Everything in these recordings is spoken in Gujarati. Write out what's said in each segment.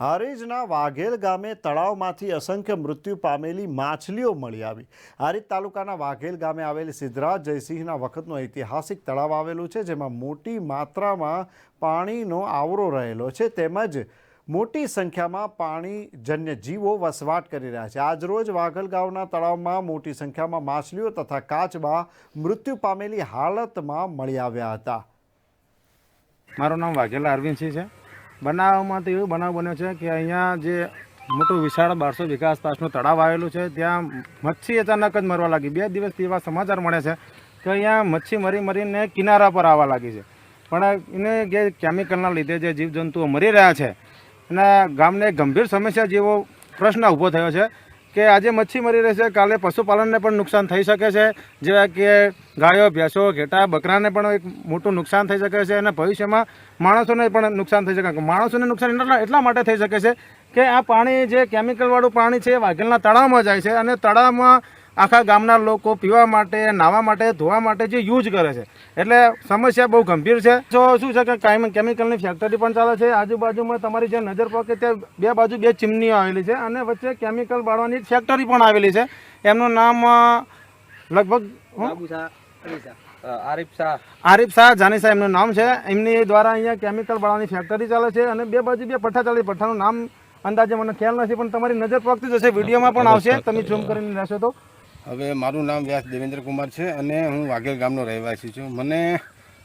હારીજના વાઘેલ ગામે તળાવમાંથી અસંખ્ય મૃત્યુ પામેલી માછલીઓ મળી આવી. હારીજ તાલુકાના વાઘેલ ગામે આવેલ સિદ્ધરાજ જયસિંહના વખતનો ઐતિહાસિક તળાવ આવેલું છે, જેમાં મોટી માત્રામાં પાણીનો આવરો રહેલો છે. તેમજ મોટી સંખ્યામાં પાણીજન્ય જીવો વસવાટ કરી રહ્યા છે. આજરોજ વાઘલ ગામના તળાવમાં મોટી સંખ્યામાં માછલીઓ તથા કાચબા મૃત્યુ પામેલી હાલતમાં મળી આવ્યા હતા. મારું નામ વાઘેલા અરવિંદસિંહ છે. બનાવમાં તો એવું બનાવ બન્યો છે કે અહીંયા જે મોટું વિશાળ બારસો વિકાસ પાસનું તળાવ આવેલું છે, ત્યાં મચ્છી અચાનક જ મરવા લાગી. બે દિવસથી એવા સમાચાર મળે છે કે અહીંયા મચ્છી મરી મરીને કિનારા પર આવવા લાગી છે. પણ એને જે કેમિકલના લીધે જે જીવજંતુઓ મરી રહ્યા છે, એના ગામને ગંભીર સમસ્યા જેવો પ્રશ્ન ઊભો થયો છે. કે આજે મચ્છી મરી રહેશે, કાલે પશુપાલનને પણ નુકસાન થઈ શકે છે. જેવા કે ગાયો, ભેંસો, ઘેટા, બકરાને પણ એક મોટું નુકસાન થઈ શકે છે અને ભવિષ્યમાં માણસોને પણ નુકસાન થઈ શકે માણસોને નુકસાન એટલા એટલા માટે થઈ શકે છે કે આ પાણી જે કેમિકલવાળું પાણી છે એ વાઘેલના તળાવમાં જાય છે અને તળાવમાં આખા ગામના લોકો પીવા માટે નાહવા માટે ધોવા માટે જે યુઝ કરે છે. એટલે સમસ્યા બહુ ગંભીર છે. જો શું છે કે કાયમ કેમિકલની ફેક્ટરી પણ ચાલે છે. આજુબાજુમાં તમારી જે નજર પડે ત્યાં બે બાજુ બે ચીમનીઓ આવેલી છે અને વચ્ચે કેમિકલ બાળવાની ફેક્ટરી પણ આવેલી છે. એમનું નામ લગભગ? આરીફ શાહ. આરીફ શાહ જાની સાહેબ એમનું નામ છે. એમની દ્વારા અહીંયા કેમિકલ બાળવાની ફેક્ટરી ચાલે છે અને બે બાજુ બે પઠ્ઠા ચાલે પઠ્ઠાનું નામ અંદાજે મને ખ્યાલ નથી પણ તમારી નજર પકતી જશે વિડીયોમાં પણ આવશે. તમે ઝૂમ કરીને રહેશો તો. હવે મારું નામ વ્યાસ દેવેન્દ્ર કુમાર છે અને હું વાઘેલ ગામનો રહેવાસી છું. મને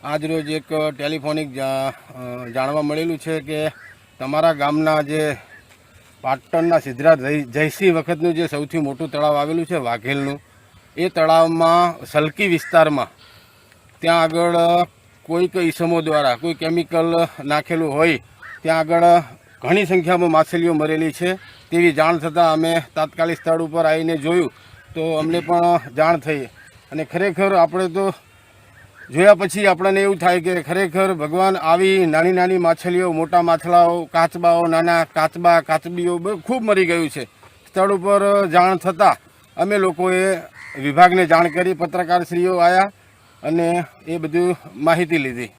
આજ રોજ એક ટેલિફોનિક જાણવા મળેલું છે કે તમારા ગામના જે પાટણના સિદ્ધરાજ જય- જયસિંહ વખતનું જે સૌથી મોટું તળાવ આવેલું છે વાઘેલનું, એ તળાવમાં સલકી વિસ્તારમાં ત્યાં આગળ કોઈક ઈસમો દ્વારા, કોઈ કેમિકલ નાખેલું હોય, ત્યાં આગળ ઘણી સંખ્યામાં માછલીઓ મરેલી છે. તેવી જાણ થતાં અમે તાત્કાલિક સ્થળ ઉપર આવીને જોયું. તો અમને પણ જાણ થઈ. અને ખરેખર આપણે તો જોયા પછી આપણને એવું થાય કે ખરેખર ભગવાન આવી નાની નાની માછલીઓ, મોટા માછલાઓ, કાચબાઓ, નાના કાચબા, કાચબીઓ ખૂબ મરી ગયું છે. સ્થળ ઉપર જાણ થતાં અમે લોકોએ વિભાગને જાણ કરી, પત્રકારશ્રીઓ આવ્યા અને એ બધું માહિતી લીધી.